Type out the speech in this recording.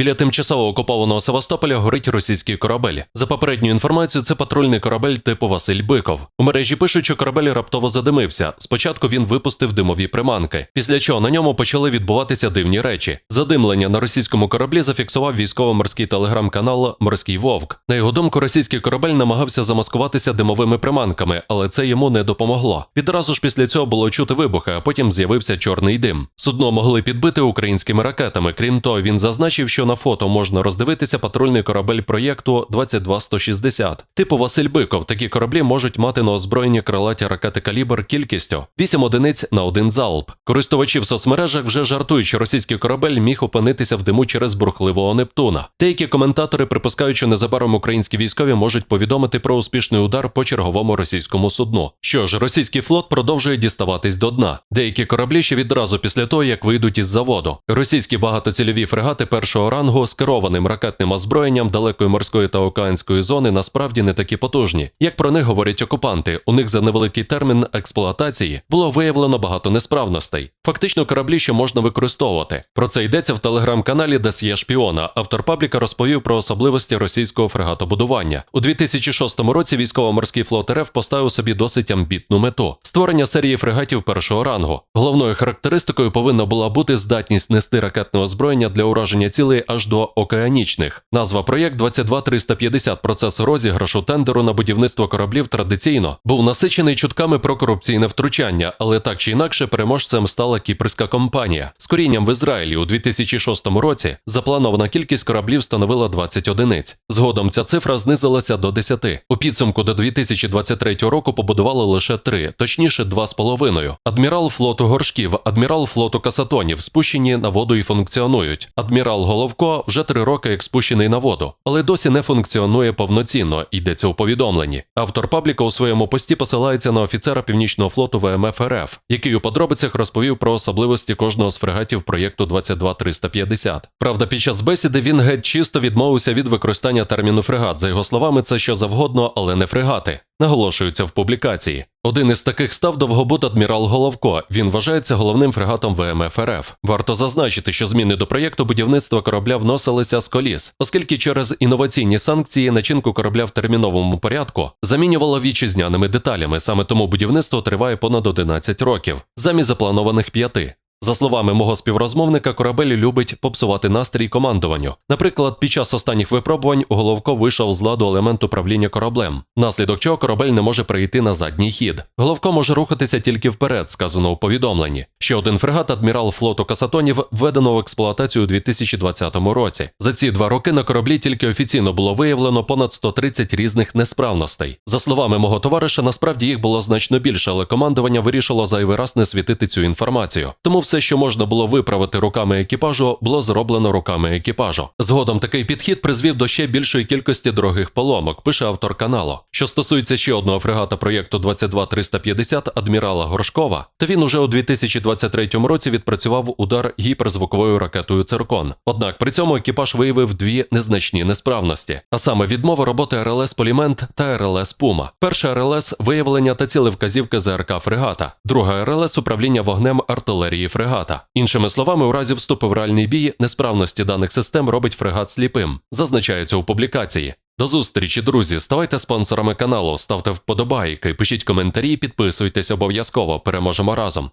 Біля тимчасово окупованого Севастополя горить російський корабель. За попередньою інформацією, це патрульний корабель типу Василь Биков. У мережі пишуть, що корабель раптово задимився. Спочатку він випустив димові приманки, після чого на ньому почали відбуватися дивні речі. Задимлення на російському кораблі зафіксував військово-морський телеграм-канал Морський Вовк. На його думку, російський корабель намагався замаскуватися димовими приманками, але це йому не допомогло. Відразу ж після цього було чути вибухи, а потім з'явився чорний дим. Судно могли підбити українськими ракетами. Крім того, він зазначив, що на фото можна роздивитися патрульний корабель проєкту 22160. Типу Василь Биков. Такі кораблі можуть мати на озброєнні крилаті ракети калібр кількістю 8 одиниць на один залп. Користувачі в соцмережах вже жартують, що російський корабель міг опинитися в диму через бурхливого Нептуна. Деякі коментатори припускають, що незабаром українські військові можуть повідомити про успішний удар по черговому російському судну. Що ж, російський флот продовжує діставатись до дна. Деякі кораблі ще відразу після того, як вийдуть із заводу. Російські багатоцільові фрегати першого рангу з керованим ракетним озброєнням далекої морської та океанської зони насправді не такі потужні. Як про них говорять окупанти, у них за невеликий термін експлуатації було виявлено багато несправностей. Фактично, кораблі ще можна використовувати. Про це йдеться в телеграм-каналі Десьє Шпіона. Автор пабліка розповів про особливості російського фрегатобудування. У 2006 році військово-морський флот РФ поставив собі досить амбітну мету створення серії фрегатів першого рангу. Головною характеристикою повинна була бути здатність нести ракетне озброєння для ураження цілей аж до океанічних. Назва проєкт 22350 процес розіграшу тендеру на будівництво кораблів традиційно був насичений чутками про корупційне втручання, але так чи інакше переможцем стала кіпрська компанія. З корінням в Ізраїлі у 2006 році запланована кількість кораблів становила 20 одиниць. Згодом ця цифра знизилася до 10. У підсумку до 2023 року побудували лише 3, точніше 2,5. Адмірал флоту горшків, адмірал флоту касатонів спущені на воду і функціонують. Адмірал Головко вже три роки як спущений на воду, але досі не функціонує повноцінно, йдеться у повідомленні. Автор пабліка у своєму пості посилається на офіцера Північного флоту ВМФ РФ, який у подробицях розповів про особливості кожного з фрегатів проєкту 22350. Правда, під час бесіди він геть чисто відмовився від використання терміну фрегат. За його словами, це що завгодно, але не фрегати. Наголошується в публікації. Один із таких став довгобут адмірал Головко. Він вважається головним фрегатом ВМФ РФ. Варто зазначити, що зміни до проєкту будівництва корабля вносилися з коліс, оскільки через інноваційні санкції начинку корабля в терміновому порядку замінювало вітчизняними деталями. Саме тому будівництво триває понад 11 років, замість запланованих п'яти. За словами мого співрозмовника, корабель любить попсувати настрій командуванню. Наприклад, під час останніх випробувань Головко вийшов з ладу елемент управління кораблем, внаслідок чого корабель не може прийти на задній хід. Головко може рухатися тільки вперед, сказано у повідомленні. Ще один фрегат адмірал флоту Касатонів введено в експлуатацію у 2020 році. За ці два роки на кораблі тільки офіційно було виявлено понад 130 різних несправностей. За словами мого товариша, насправді їх було значно більше, але командування вирішило зайвий раз не світити цю інформацію. Тому все, що можна було виправити руками екіпажу, було зроблено руками екіпажу. Згодом такий підхід призвів до ще більшої кількості дорогих поломок, пише автор каналу. Що стосується ще одного фрегата проєкту 22350 адмірала Горшкова, то він уже у 2023 році відпрацював удар гіперзвуковою ракетою Циркон. Однак при цьому екіпаж виявив дві незначні несправності, а саме відмова роботи РЛС Полімент та РЛС Пума. Перша РЛС виявлення та цілевказівки ЗРК фрегата, друга РЛС управління вогнем артилерії фрегата. Іншими словами, у разі вступу в реальний бій несправності даних систем робить фрегат сліпим, зазначається у публікації. До зустрічі, друзі. Ставайте спонсорами каналу, ставте вподобайки, пишіть коментарі, підписуйтесь обов'язково. Переможемо разом.